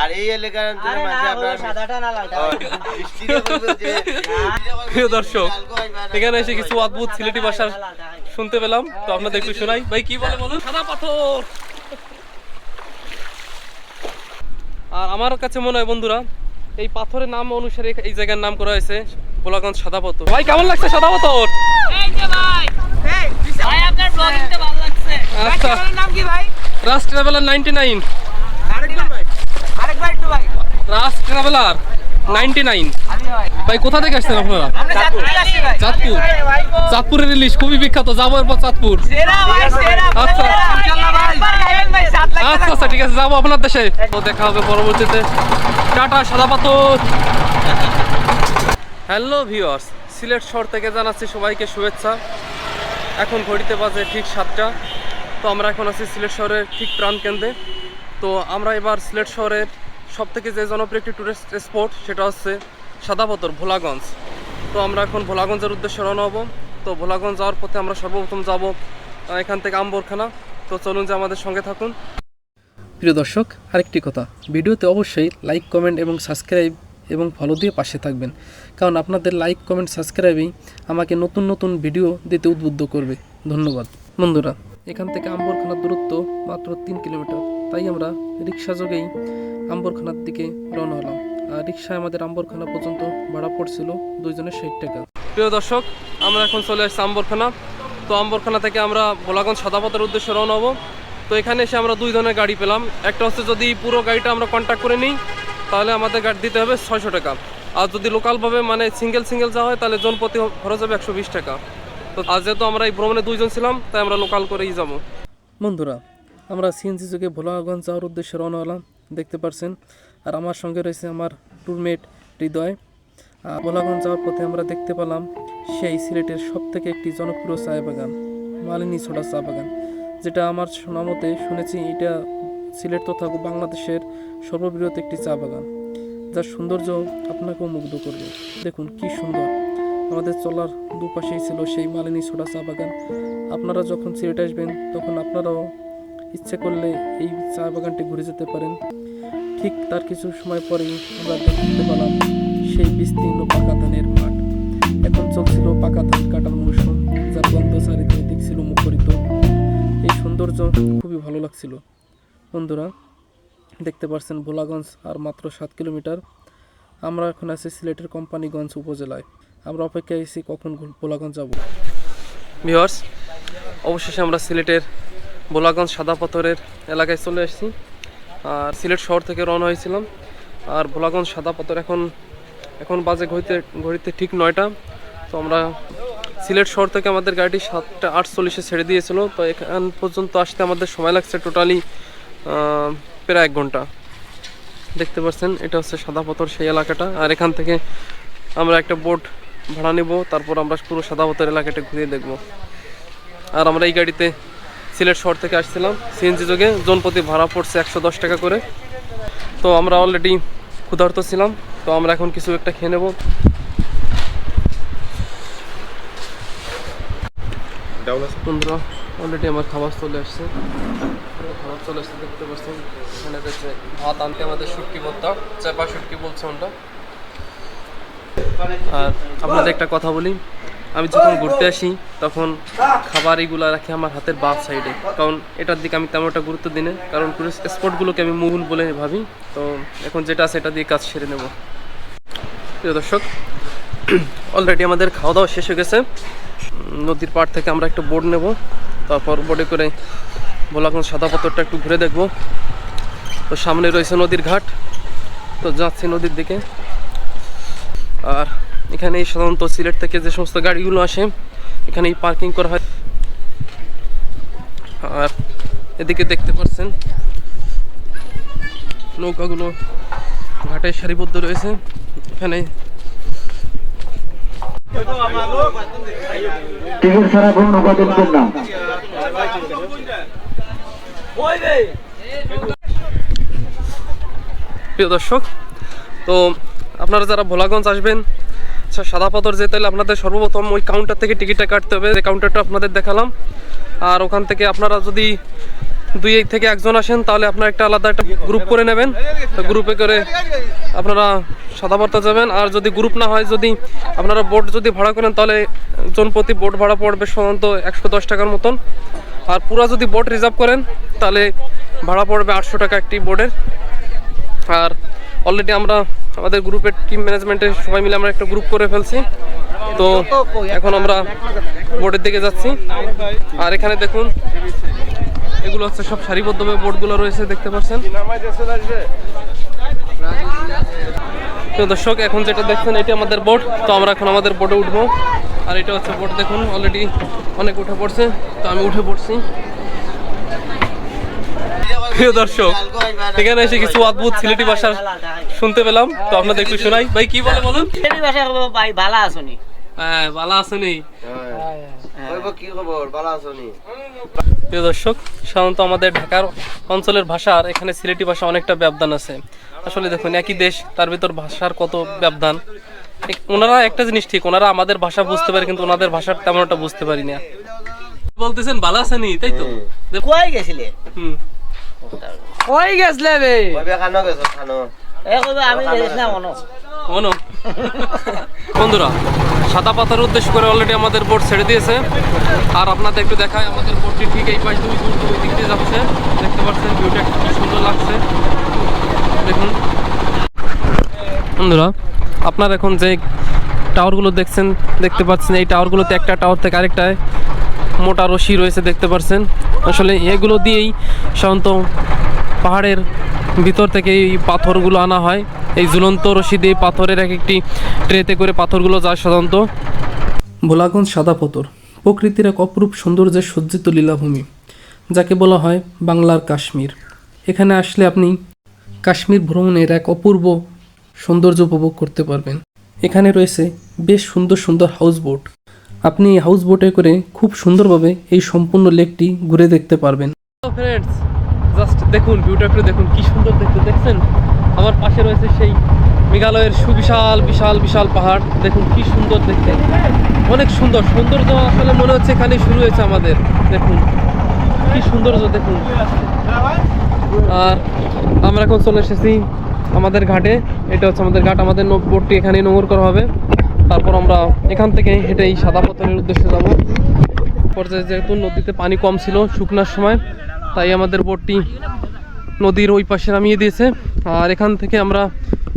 আর এই এলাকার মাঝে সাদাটা না লালটা। হ্যাঁ। প্রিয় দর্শক এখানে এসে কিছু অদ্ভুত সিলেটি ভাষা শুনতে পেলাম তো আপনাদের একটু শোনাই। ভাই কি বলে বলুন? সাদা পাথর। আর আমার কাছে মনে হয় বন্ধুরা এই পাথরের নাম অনুসারে এই জায়গার নাম করা হয়েছে গোলাগঞ্জ সাদা পাথর। ভাই কেমন লাগছে সাদা পাথর? আচ্ছা। নাম কি ভাই? Raj traveller 99 Raj traveller ninety nine ভাই কোথা থেকে আসছেন আপনারা? চাঁদপুরে চাঁদপুরের ইলিশ খুবই বিখ্যাত যাব এরপর চাঁদপুর। আচ্ছা। লাখ আচ্ছা আচ্ছা ঠিক আছে যাব আপনার দেশে। দেখা হবে পরবর্তীতে। টাটা সাদা পাথর। হ্যালো ভিউয়ার্স সিলেট শহর থেকে জানাচ্ছি সবাইকে শুভেচ্ছা। এখন ঘড়িতে বাজে ঠিক সাতটা। তো আমরা এখন আছি সিলেট শহরের ঠিক প্রাণকেন্দ্রে। তো আমরা এবার সিলেট শহরের সব থেকে যে জনপ্রিয় একটি টুরিস্ট স্পট সেটা হচ্ছে সাদা পাথর ভোলাগঞ্জ। তো আমরা এখন ভোলাগঞ্জের উদ্দেশ্যে রওনা হব। তো ভোলাগঞ্জ যাওয়ার পথে আমরা সর্বপ্রথম যাব এখান থেকে আম্বরখানা। তো চলুন যে আমাদের সঙ্গে থাকুন। প্রিয় দর্শক, আরেকটি কথা, ভিডিওতে অবশ্যই লাইক কমেন্ট এবং সাবস্ক্রাইব এবং ফলো দিয়ে পাশে থাকবেন। কারণ আপনাদের লাইক কমেন্ট সাবস্ক্রাইবই আমাকে নতুন নতুন ভিডিও দিতে উদ্বুদ্ধ করবে। ধন্যবাদ। বন্ধুরা, এখান থেকে আম্বরখানার দূরত্ব মাত্র তিন কিলোমিটার। তাই আমরা রিক্সা যোগেই আম্বরখানার দিকে রওনা হলাম। আর রিক্সায় আমাদের আম্বরখানা পর্যন্ত ভাড়া পড়ছিল দুইজনের ষাট টাকা। প্রিয় দর্শক, আমরা এখন চলে আসছি আম্বরখানা। তো আম্বরখানা থেকে আমরা ভোলাগঞ্জ সাদাপথের উদ্দেশ্যে রওনা হব। তো এখানে এসে আমরা দুই ধরনের গাড়ি পেলাম। একটা হচ্ছে যদি পুরো গাড়িটা আমরা কন্ট্যাক্ট করে নিই, তাহলে আমাদের গাড়ি দিতে হবে ছয়শো টাকা। আর যদি লোকালভাবে মানে সিঙ্গেল সিঙ্গেল যাওয়া হয়, তাহলে জন প্রতি খরচ হবে একশো বিশ টাকা। তো আজ যেহেতু আমরা এই ভ্রমণে দুইজন ছিলাম, তাই আমরা লোকাল করেই যাব। বন্ধুরা, আমরা সিএনজি যুগে ভোলাগঞ্জ যাওয়ার উদ্দেশ্যে রওনা হলাম। দেখতে পারছেন। আর আমার সঙ্গে রয়েছে আমার টুরমেট হৃদয়। আর ভোলাগঞ্জ যাওয়ার পথে আমরা দেখতে পেলাম সেই সিলেটের সব থেকে একটি জনপ্রিয় চা বাগান, মালিনী ছোটা চা বাগান। যেটা আমার শোনা মতে শুনেছি এটা সিলেট তথা বাংলাদেশের সর্ববৃহৎ একটি চা বাগান। যার সৌন্দর্য আপনাকেও মুগ্ধ করবে। দেখুন কি সুন্দর। আমাদের চলার দুপাশেই ছিল সেই মালিনী ছোটা চা বাগান। আপনারা যখন সিলেট আসবেন, তখন আপনারাও ইচ্ছে করলে এই চা বাগানটি ঘুরে যেতে পারেন। ঠিক তার কিছু সময় পরেই আমরা দেখতে পেলাম সেই বিস্তীর্ণ পাকা ধানের মাঠ। এখন চলছিল পাকা ধান কাটার মৌসুম, যার গন্ধ চারিদিক ছিল মুখরিত। এই সৌন্দর্য খুবই ভালো লাগছিল। বন্ধুরা, দেখতে পাচ্ছেন ভোলাগঞ্জ আর মাত্র সাত কিলোমিটার। আমরা এখন আছি সিলেটের কোম্পানিগঞ্জ উপজেলায়। আমরা অপেক্ষায় আছি কখন ভোলাগঞ্জ যাব। ভিওয়ার্স অবশেষে আমরা সিলেটের ভোলাগঞ্জ সাদা পাথরের এলাকায় চলে এসেছি আর সিলেট শহর থেকে রওনা হয়েছিলাম। আর ভোলাগঞ্জ সাদা পাথর এখন এখন বাজে ঘড়িতে ঘড়িতে ঠিক নয়টা। তো আমরা সিলেট শহর থেকে আমাদের গাড়িটি সাতটা আটচল্লিশে ছেড়ে দিয়েছিল। তো এখান পর্যন্ত আসতে আমাদের সময় লাগছে টোটালি প্রায় এক ঘণ্টা। দেখতে পাচ্ছেন, এটা হচ্ছে সাদা পাথর সেই এলাকাটা। আর এখান থেকে আমরা একটা বোট ভাড়া নেব। তারপর আমরা পুরো সাদা পাথর এলাকাটা ঘুরিয়ে দেখব। আর আমরা এই গাড়িতে সিলেট শহর থেকে আসছিলাম। সিএনজি যোগে জনপ্রতি ভাড়া পড়ছে একশো দশ টাকা করে। তো আমরা অলরেডি ক্ষুধার্ত ছিলাম। তো আমরা এখন কিছু একটা খেয়ে নেব। বন্ধুরা অলরেডি আমার খাবার চলে আসছে। খাবার চলে আসছে দেখতে পাচ্ছেন। এখানে দেখছে ভাত আনতে আমাদের শুটকি ভর্তা। চাপা শুটকি বলছে ওটা আর আপনাদের একটা কথা বলি। আমি যখন ঘুরতে আসি, তখন খাবার এগুলো রাখি আমার হাতের বাঁ সাইডে কারণ এটার দিকে আমি তেমন একটা গুরুত্ব দিই না। কারণ স্পটগুলোকে আমি মূল বলে ভাবি। তো এখন যেটা আছে এটা দিয়ে কাজ সেরে নেব। প্রিয় দর্শক অলরেডি আমাদের খাওয়া দাওয়া শেষ হয়ে গেছে। নদীর পাড় থেকে আমরা একটা বোর্ড নেব। তারপর বোর্ডে করে ভোলাগঞ্জ সাদা পাথরটা একটু ঘুরে দেখব। তো সামনে রয়েছে নদীর ঘাট। তো যাচ্ছি নদীর দিকে। আর এখানে সাধারণত সিলেট থেকে যে সমস্ত গাড়িগুলো আসে এখানেই পার্কিং করা হয়। আর এদিকে দেখতে পাচ্ছেন নৌকাগুলো ঘাটে সারিবদ্ধ রয়েছে। এখানে টিকিট ছাড়া কোনো নৌকা দেখবেন না। প্রিয় দর্শক তো আপনারা যারা ভোলাগঞ্জ আসবেন আচ্ছা সাদা পাথর যেতে হলে আপনাদের সর্বপ্রথম ওই কাউন্টার থেকে টিকিটটা কাটতে হবে। যে কাউন্টারটা আপনাদের দেখালাম। আর ওখান থেকে আপনারা যদি দুই এক থেকে একজন আসেন, তাহলে আপনারা একটা আলাদা একটা গ্রুপ করে নেবেন। তো গ্রুপে করে আপনারা সাদাপাতা যাবেন। আর যদি গ্রুপ না হয়, যদি আপনারা বোট যদি ভাড়া করেন, তাহলে জন প্রতি বোট ভাড়া পড়বে সাধারণত একশো দশ টাকার মতন। আর পুরা যদি বোট রিজার্ভ করেন, তাহলে ভাড়া পড়বে আটশো টাকা একটি বোর্ডের আর অলরেডি আমরা আমাদের গ্রুপের টিম ম্যানেজমেন্টের সবাই মিলে আমরা একটা গ্রুপ করে ফেলছি। তো এখন আমরা বোর্ডের দিকে যাচ্ছি। আর এখানে দেখুন, এগুলো হচ্ছে সব সারিবদ্ধভাবে বোর্ডগুলো রয়েছে, দেখতে পাচ্ছেন। তো দর্শক, এখন যেটা দেখছেন, এটি আমাদের বোর্ড তো আমরা এখন আমাদের বোর্ডে উঠবো। আর এটা হচ্ছে বোর্ড দেখুন অলরেডি অনেক উঠে পড়ছে। তো আমি উঠে পড়ছি। প্রিয় দর্শক এখানে এসে কিছু অদ্ভুত সিলেটি ভাষা শুনতে পেলাম। তো আপনাদের একটু শোনাই। ভাই কি বলে বলুন? বাসা করব ভাই ভালো আছনি হ্যাঁ ভালো আছেনি কইব কি খবর? ভালো আছো নি প্রিয় দর্শক সাধারণত আমাদের ঢাকার অঞ্চলের ভাষার এখানে সিলেটি ভাষা অনেকটা ব্যবধান আছে। আসলে দেখুন একই দেশ তার ভিতর ভাষার কত ব্যবধান। ওনারা একটা জিনিস ঠিক ওনারা আমাদের ভাষা বুঝতে পারে কিন্তু ওনাদের ভাষা তেমন একটা বুঝতে পারি না। বলতেছেন ভালো আছেনি তাই তো? কুয়াই গেছিলে? হুম। বন্ধুরা, সাদা পাতার উদ্দেশ্য করে অলরেডি আমাদের বোট ছেড়ে দিয়েছে। আর আপনাদের একটু দেখায় আমাদের বোটটি ঠিক এই পাশ দুই দূর দুই দিক দিয়ে যাচ্ছে। দেখতে পাচ্ছেন, ভিউটা কি সুন্দর লাগছে। দেখুন। বন্ধুরা, আপনার এখন যে টাওয়ারগুলো দেখছেন, দেখতে পাচ্ছেন, এই টাওয়ারগুলোতে একটা টাওয়ার থেকে আরেকটায় মোটা রশি রয়েছে দেখতে পাচ্ছেন আসলে এগুলো দিয়েই সাধারণত পাহাড়ের ভিতর থেকে এই পাথরগুলো আনা হয়। এই ঝুলন্ত রশি দিয়ে পাথরের এক একটি ট্রেতে করে পাথরগুলো যায় সাধারণত। ভোলাগঞ্জ সাদা পাথর, প্রকৃতির এক অপরূপ সৌন্দর্যের সজ্জিত লীলাভূমি, যাকে বলা হয় বাংলার কাশ্মীর। এখানে আসলে আপনি কাশ্মীর ভ্রমণের এক অপূর্ব সৌন্দর্য উপভোগ করতে পারবেন। এখানে রয়েছে বেশ সুন্দর সুন্দর হাউস বোট আপনি এই হাউস বোটে করে খুব সুন্দরভাবে এই সম্পূর্ণ লেকটি ঘুরে দেখতে পারবেন। ফ্রেন্ডস জাস্ট দেখুন ভিউটা একটু দেখুন, কি সুন্দর দেখতে, দেখছেন? আমার পাশে রয়েছে সেই মেঘালয়ের সুবিশাল, বিশাল বিশাল পাহাড়। দেখুন, কি সুন্দর দেখতে। অনেক সুন্দর। সৌন্দর্য আসলে মনে হচ্ছে এখানে শুরু হয়েছে আমাদের। দেখুন, কি সৌন্দর্য, দেখুন। আর আমরা এখন চলে এসেছি আমাদের ঘাটে। এটা হচ্ছে আমাদের ঘাট। আমাদের বোটটি এখানে নোংর করা হবে। তারপর আমরা এখান থেকে এই সাদা পাথরের উদ্দেশ্যে যাব। পর্যায়ে যেহেতু নদীতে পানি কম ছিল শুকনার সময়, তাই আমাদের বোটটি নদীর ওই পাশে নামিয়ে দিয়েছে। আর এখান থেকে আমরা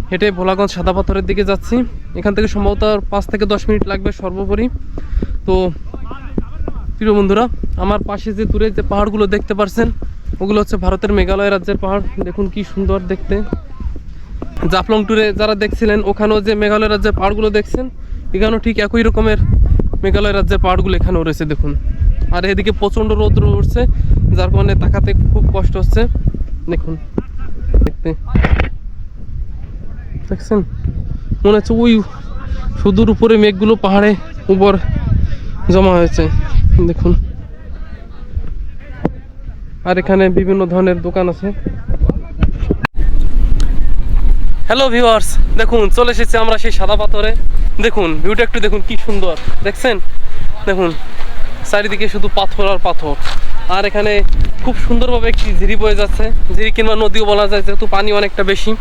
হেঁটে ভোলাগঞ্জ সাদা পাথরের দিকে যাচ্ছি। এখান থেকে সম্ভবত পাঁচ থেকে দশ মিনিট লাগবে সর্বোপরি। তো, প্রিয় বন্ধুরা, আমার পাশে যে দূরে যে পাহাড়গুলো দেখতে পারছেন, ওগুলো হচ্ছে ভারতের মেঘালয় রাজ্যের পাহাড়। দেখুন কি সুন্দর দেখতে। জাফলং ট্যুরে যারা দেখছিলেন, ওখানেও যে মেঘালয় রাজ্যের পাহাড়গুলো দেখছেন, এখানেও ঠিক একই রকমের মেঘালয় রাজ্যের পাহাড়গুলো এখানেও রয়েছে, দেখুন। আর এদিকে প্রচণ্ড রৌদ্র উঠছে, যার কারণে তাকাতে খুব কষ্ট হচ্ছে। দেখুন, দেখতে। দেখছেন? মনে হচ্ছে ওই সুদূর উপরে মেঘগুলো পাহাড়ে উপর জমা হয়েছে। দেখুন। আর এখানে বিভিন্ন ধরনের দোকান আছে। হ্যালো ভিউয়ার্স দেখুন, চলে এসেছি আমরা সেই সাদা পাথরে। দেখুন ভিউটা একটু দেখুন, কি সুন্দর। দেখছেন? দেখুন, চারিদিকে শুধু পাথর আর পাথর। আর এখানে খুব সুন্দরভাবে একটি ঝিরি বয়ে যাচ্ছে। ঝিরি কিংবা নদীও বলা যায়, যেহেতু পানি অনেকটা বেশি।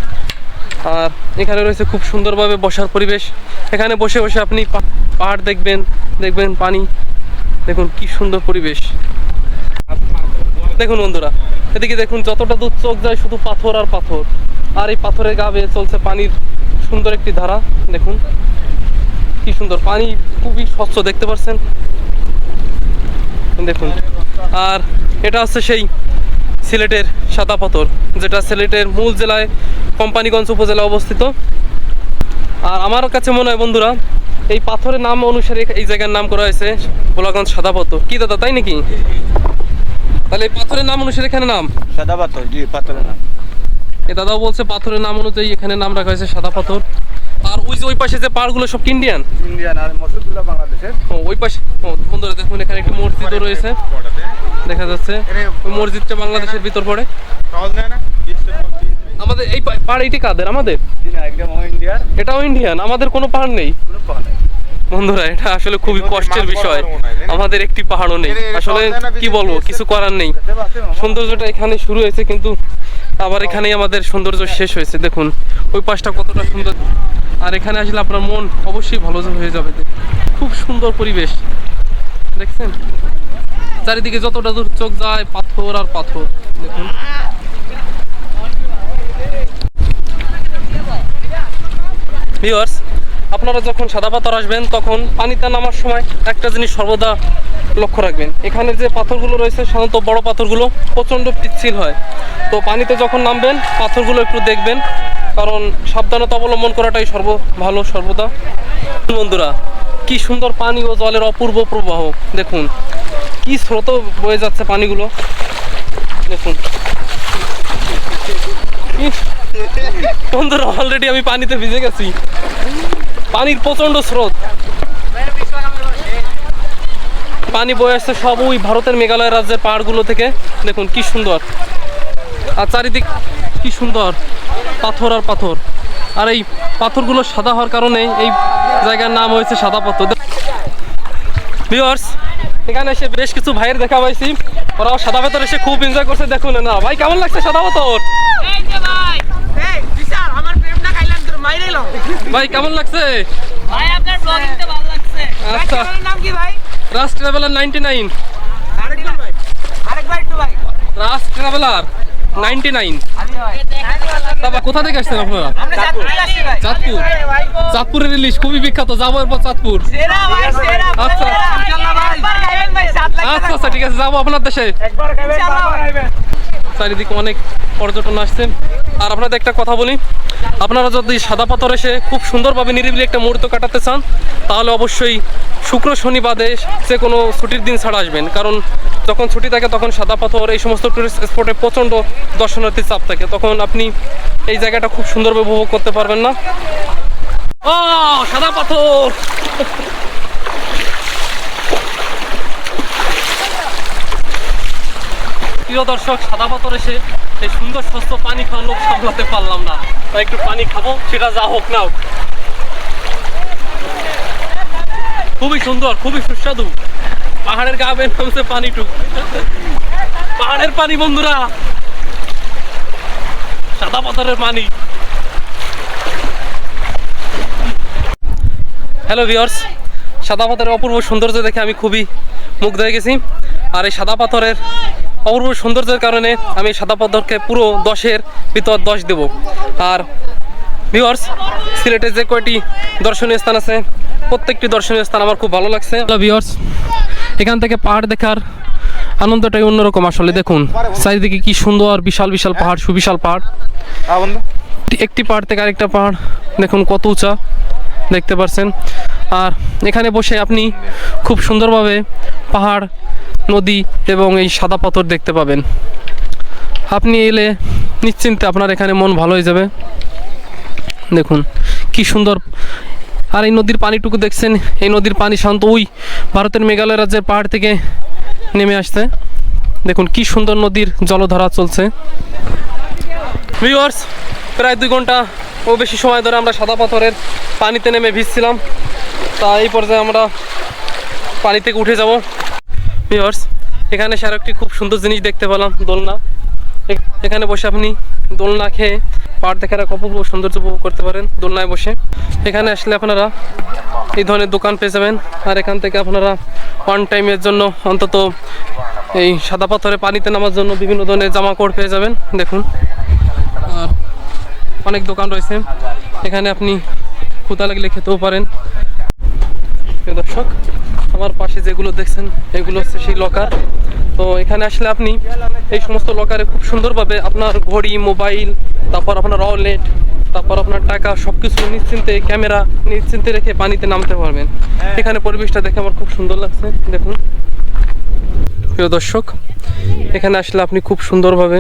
আর এখানে রয়েছে খুব সুন্দরভাবে বসার পরিবেশ। এখানে বসে বসে আপনি পাহাড় দেখবেন দেখবেন পানি। দেখুন, কি সুন্দর পরিবেশ। দেখুন বন্ধুরা, এদিকে দেখুন যতটা দূর চোখ যায় শুধু পাথর আর পাথর। আর এই পাথরের গা বেয়ে চলছে পানির সুন্দর একটি ধারা, দেখুন। কি সুন্দর, পানি খুবই স্বচ্ছ, দেখতে পাচ্ছেন দেখুন, আর এটা হচ্ছে সেই সিলেটের সাদা পাথর, যেটা সিলেটের মূল জেলায় কোম্পানিগঞ্জ উপজেলায় অবস্থিত। আর আমার কাছে মনে হয় বন্ধুরা, এই পাথরের নাম অনুসারে এই জায়গার নাম করা হয়েছে ভোলাগঞ্জ সাদা পাথর। কি দাদা, তাই নাকি? তাহলে এই পাথরের নাম অনুসারে এখানে নাম? সাদা পাথর জি পাথর না এ দাদাও বলছে পাথরের নাম অনুযায়ী এখানে নাম রাখা হয়েছে সাদা পাথর। আর ওই যে ওই পাশে যে পাহাড়গুলো সব ইন্ডিয়ান ইন্ডিয়ান আর মসুদুল্লাহ বাংলাদেশের। ওই পাশে বন্ধুরা দেখুন এখানে একটি মসজিদও রয়েছে। দেখা যাচ্ছে। ওই মসজিদটা বাংলাদেশের ভিতর পড়ে। আমাদের এই পাহাড় এইটি কাদের? আমাদের? এটাও ইন্ডিয়ান আমাদের কোনো পাহাড় নেই। কোনো পাওয়া নাই। বন্ধুরা এটা আসলে খুবই কষ্টের বিষয়। আমাদের একটি পাহাড়ও নেই। আসলে কি বলব কিছু করার নেই। সৌন্দর্যটা এখানে শুরু হয়েছে কিন্তু আবার এখানেই আমাদের সৌন্দর্য শেষ হয়েছে। দেখুন ওই পাশটা কতটা সুন্দর। আর এখানে আসলে আপনার মন অবশ্যই ভালো হয়ে যাবে। খুব সুন্দর পরিবেশ। দেখছেন? চারিদিকে যতটা দূর চোখ যায় পাথর আর পাথর। দেখুন। ভিউয়ার্স আপনারা যখন সাদা পাথর আসবেন, তখন পানিতে নামার সময় একটা জিনিস সর্বদা লক্ষ্য রাখবেন। এখানে যে পাথরগুলো রয়েছে, সাধারণত বড় পাথরগুলো প্রচণ্ড পিচ্ছিল হয়। তো পানিতে যখন নামবেন, পাথরগুলো একটু দেখবেন, কারণ সাবধানতা অবলম্বন করাটাই সর্ব ভালো, সর্বদা। বন্ধুরা, কি সুন্দর পানি ও জলের অপূর্ব প্রবাহ। দেখুন, কি স্রোত বয়ে যাচ্ছে পানিগুলো। দেখুন। বন্ধুরা অলরেডি আমি পানিতে ভিজে গেছি। পানির প্রচণ্ড স্রোত। পানি বয়ে আসছে সব ওই ভারতের মেঘালয় রাজ্যের পাহাড়গুলো থেকে। দেখুন, কি সুন্দর। আর চারিদিক কি সুন্দর। পাথর আর পাথর। আর এই পাথরগুলো সাদা হওয়ার কারণে এই জায়গার নাম হয়েছে সাদা পাথর। এখানে এসে বেশ কিছু ভাইয়ের দেখা পাইছি। ওরাও সাদা পাথর এসে খুব এনজয় করছে। দেখুন না, ভাই, কেমন লাগছে সাদা পাথর এই যে ভাই এই বিশাল আমার প্রেমটা খাইলাম তোর মাইরে লো ভাই কেমন লাগছে? ভাই আপনার ব্লগিংটা ভালো লাগছে। আচ্ছা। নাম কি ভাই? রাজ ট্রাভেলার নাইনটি নাইন আরেকবার ভাই। আরেকবার একটু ভাই। রাজ ট্রাভেলার নাইনটি নাইন তারপর কোথা থেকে আসছেন আপনারা? চাঁদপুরে চাঁদপুরের ইলিশ খুবই বিখ্যাত যাব এরপর চাঁদপুর। সেরা ভাই সেরা আচ্ছা। সাত লাখ আচ্ছা আচ্ছা ঠিক আছে যাব আপনার দেশে। চারিদিকে অনেক পর্যটন আসছে। আর আপনাদের একটা কথা বলি, আপনারা যদি সাদা পাথর এসে খুব সুন্দরভাবে নিরিবিলি একটা মুহূর্ত কাটাতে চান, তাহলে অবশ্যই শুক্র শনি বাদে যে কোনো ছুটির দিন ছাড়া আসবেন। কারণ যখন ছুটি থাকে, তখন সাদা পাথর এই সমস্ত টুরিস্ট স্পটে প্রচণ্ড দর্শনার্থীর চাপ থাকে। তখন আপনি এই জায়গাটা খুব সুন্দরভাবে উপভোগ করতে পারবেন না। ও সাদা পাথর! প্রিয় দর্শক, সাদা পাথর এসে এই সুন্দর স্বচ্ছ পানি খাওয়ার লোক সামলাতে পারলাম না। তাই একটু পানি খাব, সেটা যা হোক না খুবই সুন্দর, খুবই সুস্বাদু। পাহাড়ের গা বের নামছে পানিটু পাহাড়ের পানি, বন্ধুরা। সাদা পাথরের পানি। হ্যালো ভিওর্স সাদা পাথরের অপূর্ব সৌন্দর্য দেখে আমি খুবই মুগ্ধ হয়ে গেছি। আর এই সাদা পাথরের অপূর্ব সৌন্দর্যের কারণে আমি সাদা পাথরকে পুরো দশের ভিতর দশ দেব। আর ভিওর্স সিলেটে যে কয়টি দর্শনীয় স্থান আছে প্রত্যেকটি দর্শনীয় স্থান আমার খুব ভালো লাগছে। ভিওর্স এখান থেকে পাহাড় দেখার আনন্দটাই অন্যরকম আসলে। দেখুন চারিদিকে কি সুন্দর বিশাল বিশাল পাহাড় সুবিশাল পাহাড়। একটি পাহাড় থেকে আরেকটা পাহাড় দেখুন কত উঁচা। দেখতে পাচ্ছেন আর এখানে বসে আপনি খুব সুন্দরভাবে পাহাড়, নদী এবং এই সাদা পাথর দেখতে পাবেন। আপনি এলে নিশ্চিন্তে আপনার এখানে মন ভালো হয়ে যাবে। দেখুন, কি সুন্দর। আর এই নদীর পানিটুকু দেখছেন, এই নদীর পানি শান্ত। ওই ভারতের মেঘালয় রাজ্যের পাহাড় থেকে নেমে আসছে। দেখুন, কি সুন্দর নদীর জলধারা চলছে। ভিউয়ার্স প্রায় দুই ঘণ্টা ও বেশি সময় ধরে আমরা সাদা পাথরের পানিতে নেমে ভিজছিলাম। তা এই পর্যায়ে আমরা পানি থেকে উঠে যাব। ভিউয়ার্স, এখানে সে একটি খুব সুন্দর জিনিস দেখতে পেলাম, দোলনা। এখানে বসে আপনি দোলনা খেয়ে পাহাড় দেখার এক অপূর্ব সৌন্দর্য উপভোগ করতে পারেন দোলনায় বসে। এখানে আসলে আপনারা এই ধরনের দোকান পেয়ে যাবেন। আর এখান থেকে আপনারা ওয়ান টাইমের জন্য অন্তত এই সাদা পাথরে পানিতে নামার জন্য বিভিন্ন ধরনের জামা কাপড় পেয়ে যাবেন। দেখুন। আর অনেক দোকান রয়েছে। এখানে আপনি ক্ষুদা লাগলে খেতেও পারেন। দর্শক, আমার পাশে যেগুলো দেখছেন, এগুলো হচ্ছে সেই লকার তো এখানে আসলে আপনি এই সমস্ত লকারে খুব সুন্দরভাবে আপনার ঘড়ি মোবাইল তারপর আপনার ওয়ালেট তারপর আপনার টাকা সব কিছু নিশ্চিন্তে ক্যামেরা নিশ্চিন্তে রেখে পানিতে নামতে পারবেন। এখানে পরিবেশটা দেখে আমার খুব সুন্দর লাগছে। দেখুন। প্রিয় দর্শক, এখানে আসলে আপনি খুব সুন্দরভাবে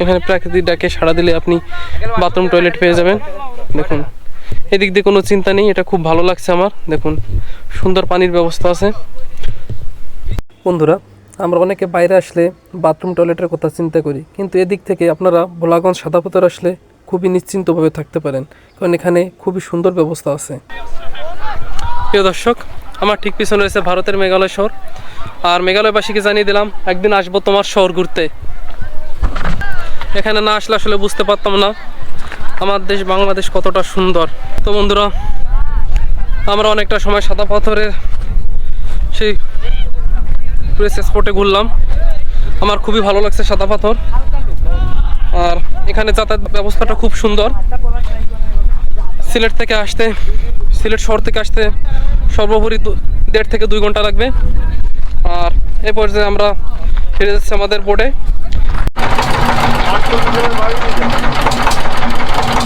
এখানে প্রাকৃতিক ডাকে সাড়া দিলে আপনি বাথরুম টয়লেট পেয়ে যাবেন। দেখুন, এদিক দিয়ে কোনো চিন্তা নেই, এটা খুব ভালো লাগছে আমার। দেখুন, সুন্দর পানির ব্যবস্থা আছে। বন্ধুরা, আমরা অনেকে বাইরে আসলে বাথরুম টয়লেটের কথা চিন্তা করি, কিন্তু এদিক থেকে আপনারা ভোলাগঞ্জ সাদাপতর আসলে খুবই নিশ্চিন্তভাবে থাকতে পারেন, কারণ এখানে খুবই সুন্দর ব্যবস্থা আছে। প্রিয় দর্শক, আমার ঠিক পিছনে রয়েছে ভারতের মেঘালয় শহর। আর মেঘালয়বাসীকে জানিয়ে দিলাম, একদিন আসব তোমার শহর ঘুরতে। এখানে না আসলে আসলে বুঝতে পারতাম না। আমার দেশ বাংলাদেশ কতটা সুন্দর। তো বন্ধুরা, আমরা অনেকটা সময় সাদা পাথরের সেই টুরিস্ট স্পটে ঘুরলাম। আমার খুবই ভালো লাগছে সাদা পাথর। আর এখানে যাতায়াত ব্যবস্থাটা খুব সুন্দর। সিলেট থেকে আসতে, সিলেট শহর থেকে আসতে সর্বোপরি দেড় থেকে দুই ঘণ্টা লাগবে। আর এ পর্যায়ে আমরা ফিরে যাচ্ছি আমাদের বোর্ডে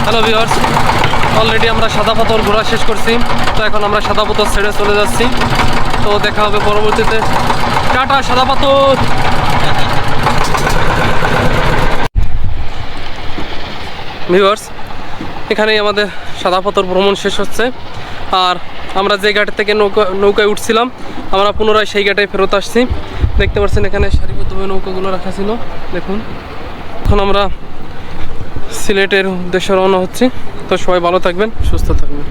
হ্যালো ভিউয়ার্স অলরেডি আমরা সাদা পাথর ঘোরা শেষ করছি, তো এখন আমরা সাদা পাথর ছেড়ে চলে যাচ্ছি। তো দেখা হবে পরবর্তীতে। টাটা, সাদা পাথর! ভিউয়ার্স এখানেই আমাদের সাদা পাথর ভ্রমণ শেষ হচ্ছে। আর আমরা যে ঘাট থেকে নৌকা, নৌকায় উঠছিলাম, আমরা পুনরায় সেই ঘাটে ফেরত আসছি। দেখতে পাচ্ছেন এখানে সারিবদ্ধভাবে নৌকাগুলো রাখা ছিল। দেখুন। এখন আমরা সিলেটের উদ্দেশ্যে রওনা হচ্ছি। তো সবাই ভালো থাকবেন সুস্থ থাকবেন।